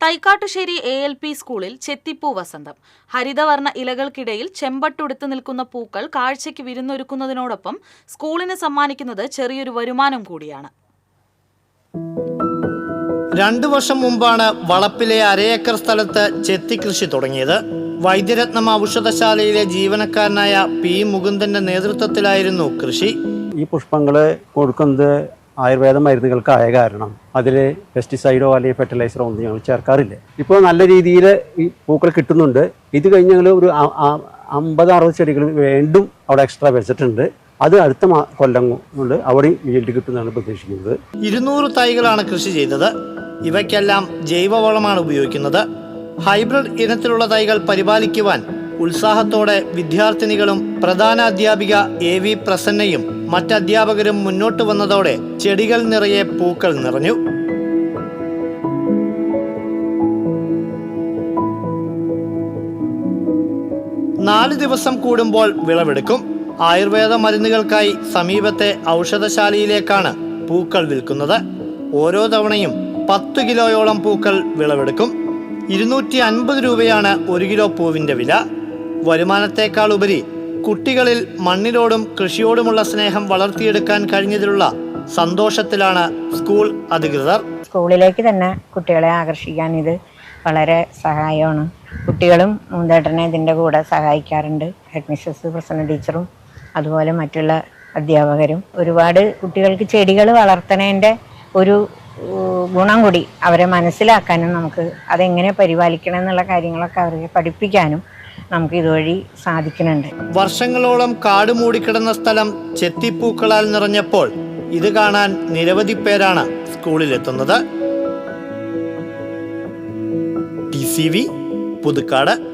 Thaikkattussery A L P സ്കൂളിൽ ചെത്തിപ്പൂ വസന്തം. ഹരിതവർണ ഇലകൾക്കിടയിൽ ചെമ്പട്ടുടുത്ത് നിൽക്കുന്ന പൂക്കൾ കാഴ്ചയ്ക്ക് വിരുന്നൊരുക്കുന്നതിനോടൊപ്പം സ്കൂളിന് സമ്മാനിക്കുന്നത് ചെറിയൊരു വരുമാനം കൂടിയാണ്. രണ്ടു വർഷം മുമ്പാണ് വളപ്പിലെ അരയേക്കർ സ്ഥലത്ത് ചെത്തി കൃഷി തുടങ്ങിയത്. വൈദ്യരത്നം ഔഷധശാലയിലെ ജീവനക്കാരനായ പി മുകുന്ദന്റെ നേതൃത്വത്തിലായിരുന്നു കൃഷി. ഈ പുഷ്പങ്ങളെ കൊടുക്കുന്നത് ആയുർവേദ മരുന്നുകൾക്കായ കാരണം. അതിൽ പെസ്റ്റിസൈഡോ അല്ലെങ്കിൽ ഫെർട്ടിലൈസറോ ഒന്നും ഞങ്ങൾ ചേർക്കാറില്ല. ഇപ്പോൾ നല്ല രീതിയിൽ ഈ പൂക്കൾ കിട്ടുന്നുണ്ട്. ഇത് കഴിഞ്ഞ് ഞങ്ങൾ ഒരു അമ്പത് അറുപത് ചെടികൾ വീണ്ടും അവിടെ എക്സ്ട്രാ വെച്ചിട്ടുണ്ട്. അത് അടുത്ത കൊല്ലം കൊണ്ട് അവിടെ വീട് കിട്ടുമെന്നാണ് പ്രതീക്ഷിക്കുന്നത്. ഇരുന്നൂറ് തൈകളാണ് കൃഷി ചെയ്തത്. ഇവയ്ക്കെല്ലാം ജൈവവളമാണ് ഉപയോഗിക്കുന്നത്. ഹൈബ്രിഡ് ഇനത്തിലുള്ള തൈകൾ പരിപാലിക്കുവാൻ ഉത്സാഹത്തോടെ വിദ്യാർത്ഥിനികളും പ്രധാന അധ്യാപിക എ വി പ്രസന്നയും മറ്റധ്യാപകരും മുന്നോട്ട് വന്നതോടെ ചെടികൾ നിറയെ പൂക്കൾ നിറഞ്ഞു. നാല് ദിവസം കൂടുമ്പോൾ വിളവെടുക്കും. ആയുർവേദ മരുന്നുകൾക്കായി സമീപത്തെ ഔഷധശാലയിലേക്കാണ് പൂക്കൾ വിൽക്കുന്നത്. ഓരോ തവണയും പത്ത് കിലോയോളം പൂക്കൾ വിളവെടുക്കും. ഇരുന്നൂറ്റി അൻപത് രൂപയാണ് ഒരു കിലോ പൂവിന്റെ വില. വരുമാനത്തേക്കാൾ ഉപരി കുട്ടികളിൽ മണ്ണിനോടും കൃഷിയോടുമുള്ള സ്നേഹം വളർത്തിയെടുക്കാൻ കഴിഞ്ഞതിലുള്ള സന്തോഷത്തിലാണ് സ്കൂൾ അധികൃതർ. സ്കൂളിലേക്ക് തന്നെ കുട്ടികളെ ആകർഷിക്കാൻ ഇത് വളരെ സഹായമാണ്. കുട്ടികളും മൂന്തേട്ടനെ ഇതിന്റെ കൂടെ സഹായിക്കാറുണ്ട്. ഹെഡ് മിസ്സസ് പ്രസന്ന ടീച്ചറും അതുപോലെ മറ്റുള്ള അധ്യാപകരും. ഒരുപാട് കുട്ടികൾക്ക് ചെടികൾ വളർത്തണേന്റെ ഒരു ഗുണം കൂടി അവരെ മനസ്സിലാക്കാനും നമുക്ക് അതെങ്ങനെ പരിപാലിക്കണം എന്നുള്ള കാര്യങ്ങളൊക്കെ അവരെ പഠിപ്പിക്കാനും നമുക്ക് ഇതുവഴി സാധിക്കുന്നുണ്ട്. വർഷങ്ങളോളം കാട് മൂടിക്കിടന്ന സ്ഥലം ചെത്തിപ്പൂക്കളാൽ നിറഞ്ഞപ്പോൾ ഇത് കാണാൻ നിരവധി പേരാണ് സ്കൂളിലെത്തുന്നത്. T C V Puthukkad.